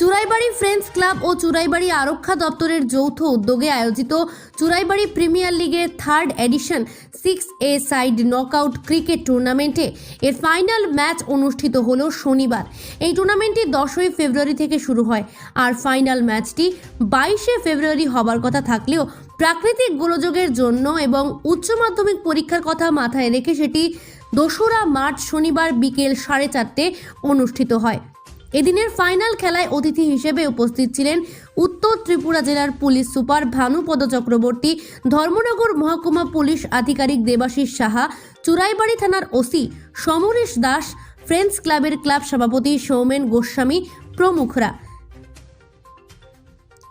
Churaibari friends club ও চুরাইবাড়ি আরক্ষা দপ্তরের যৌথ উদ্যোগে আয়োজিত চুরাইবাড়ি প্রিমিয়ার লিগের third edition six a side knockout cricket টুর্নামেন্টে এর ফাইনাল ম্যাচ অনুষ্ঠিত হলো শনিবার। এই টুর্নামেন্টটি দশই ফেব্রুয়ারি থেকে শুরু হয়। আর ফাইনাল ম্যাচটি বাইশে ফেব্রুয়ারি হবার কথা থাকলেও প্রাকৃতিক গোলযোগের জন্য এবং উচ্চ মাধ্যমিক পরীক্ষার কথা মাথায় রেখে সেটি দোসরা মার্চ শনিবার বিকেল সাড়ে চারটে অনুষ্ঠিত হয়। এদিনের ফাইনাল খেলায় অতিথি হিসেবে উপস্থিত ছিলেন উত্তর ত্রিপুরা জেলার পুলিশ সুপার ভানুপদ চক্রবর্তী, ধর্মনগর মহকুমা পুলিশ আধিকারিক দেবাশিস সাহা, চুরাইবাড়ি থানার ওসি সমরেশ দাস, ফ্রেন্ডস ক্লাবের ক্লাব সভাপতি সৌমেন গোস্বামী প্রমুখরা।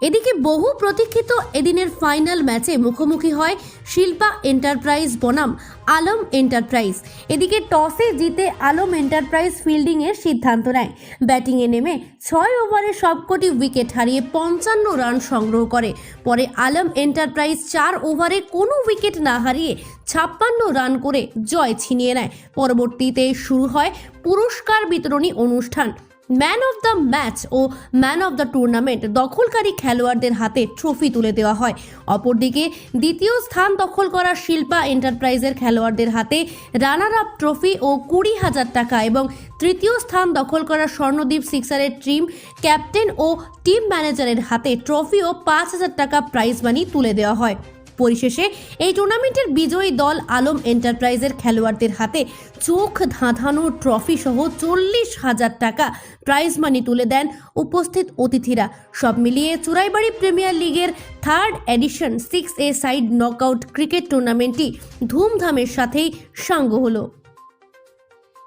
এদিকে বহু প্রতীক্ষিত এদিনের ফাইনাল ম্যাচে মুখোমুখি হয় শিল্পা এন্টারপ্রাইজ বনাম, আলম এন্টারপ্রাইজ। এদিকে টসে জিতে আলম এন্টারপ্রাইজ ফিল্ডিংয়ের সিদ্ধান্ত নেয়। ব্যাটিংয়ে নেমে ছয় ওভারে সবকটি উইকেট হারিয়ে পঞ্চান্ন রান সংগ্রহ করে। পরে আলম এন্টারপ্রাইজ চার ওভারে কোনো উইকেট না হারিয়ে ছাপ্পান্ন রান করে জয় ছিনিয়ে নেয়। পরবর্তীতে শুরু হয় পুরস্কার বিতরণী অনুষ্ঠান। ম্যান অফ দ্য ম্যাচ ও ম্যান অফ দ্য টুর্নামেন্ট দখলকারী খেলোয়াড়দের হাতে ট্রফি তুলে দেওয়া হয়। অপরদিকে দ্বিতীয় স্থান দখল করা শিল্পা এন্টারপ্রাইজের খেলোয়াড়দের হাতে রানার আপ ট্রফি ও কুড়ি হাজার টাকা এবং তৃতীয় স্থান দখল করা স্বর্ণদ্বীপ সিক্সারের টিম ক্যাপ্টেন ও টিম ম্যানেজারের হাতে ট্রফি ও পাঁচ হাজার টাকা প্রাইজ মানি তুলে দেওয়া হয়। পরিশেষে এই টুর্নামেন্টের বিজয়ী দল আলম এন্টারপ্রাইজের খেলোয়াড়দের হাতে চোখ ধাঁধানো ট্রফি সহ চল্লিশ হাজার টাকা প্রাইজ মানি তুলে দেন উপস্থিত অতিথিরা। সব মিলিয়ে চুরাইবাড়ি প্রিমিয়ার লিগের third edition six a side knockout cricket টুর্নামেন্টটি ধুমধামের সাথেই সাঙ্গ হলো।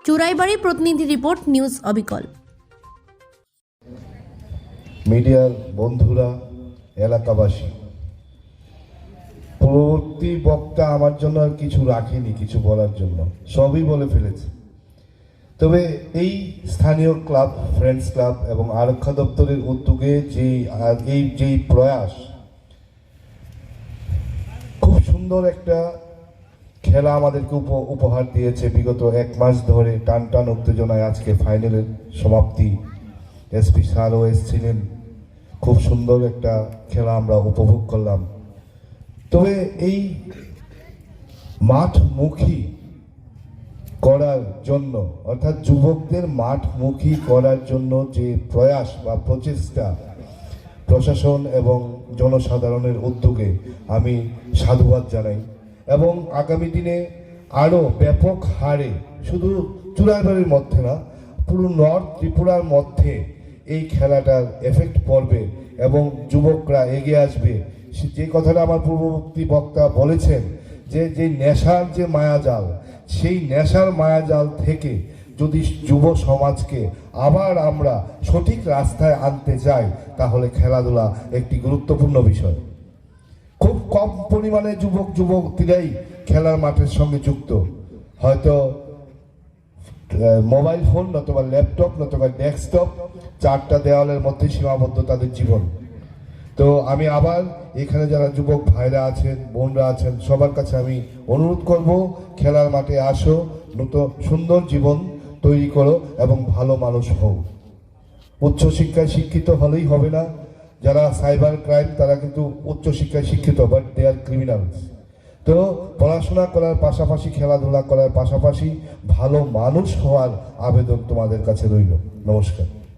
চুরাইবাড়ি প্রতিনিধি রিপোর্ট, নিউজ অবিকল। মিডিয়ার বন্ধুরা, এলাকাবাসী পূর্ববর্তী বক্তা আমার জন্য আর কিছু রাখেনি, কিছু বলার জন্য। সবই বলে ফেলেছে। তবে এই স্থানীয় ক্লাব, ফ্রেন্ডস ক্লাব এবং আরক্ষা দপ্তরের উদ্যোগে যে এই যে প্রয়াস, খুব সুন্দর একটা খেলা আমাদেরকে উপ- উপহার দিয়েছে। বিগত এক মাস ধরে টান টান উত্তেজনায় আজকে ফাইনালের সমাপ্তি। এসপি স্যারও এসেছিলেন। খুব সুন্দর একটা খেলা আমরা উপভোগ করলাম। তবে এই মাঠমুখী করার জন্য, অর্থাৎ যুবকদের মাঠমুখী করার জন্য যে প্রয়াস বা প্রচেষ্টা প্রশাসন এবং জনসাধারণের উদ্যোগে আমি সাধুবাদ জানাই। এবং আগামী দিনে আরও ব্যাপক হারে, শুধু চুড়াইবাড়ির মধ্যে না, পুরো নর্থ ত্রিপুরার মধ্যে এই খেলাটার এফেক্ট পড়বে এবং যুবকরা এগিয়ে আসবে যে কথাটা আমার পূর্ববর্তী বক্তা বলেছেন, যে যে নেশার যে মায়াজাল, সেই নেশার মায়াজাল থেকে যদি যুব সমাজকে আবার আমরা সঠিক রাস্তায় আনতে যাই, তাহলে খেলাধুলা একটি গুরুত্বপূর্ণ বিষয়। খুব কম পরিমাণে যুবক, যুবতীরাই খেলার মাঠের সঙ্গে যুক্ত। হয়তো মোবাইল ফোন নতুবা ল্যাপটপ নতুবা ডেস্কটপ, চারটা দেওয়ালের মধ্যে সীমাবদ্ধ তাদের জীবন। তো আমি আবার এখানে যারা যুবক ভাইরা আছেন, বোনরা আছেন, সবার কাছে আমি অনুরোধ করব, খেলার মাঠে আসো নতুন সুন্দর জীবন তৈরি করো এবং ভালো মানুষ হও। উচ্চশিক্ষায় শিক্ষিত হলেই হবে না। যারা সাইবার ক্রাইম, তারা কিন্তু উচ্চশিক্ষায় শিক্ষিত, বাট দে আর ক্রিমিনালস। তো পড়াশোনা করার পাশাপাশি, খেলাধুলা করার পাশাপাশি ভালো মানুষ হওয়ার আবেদন তোমাদের কাছে রইল। নমস্কার।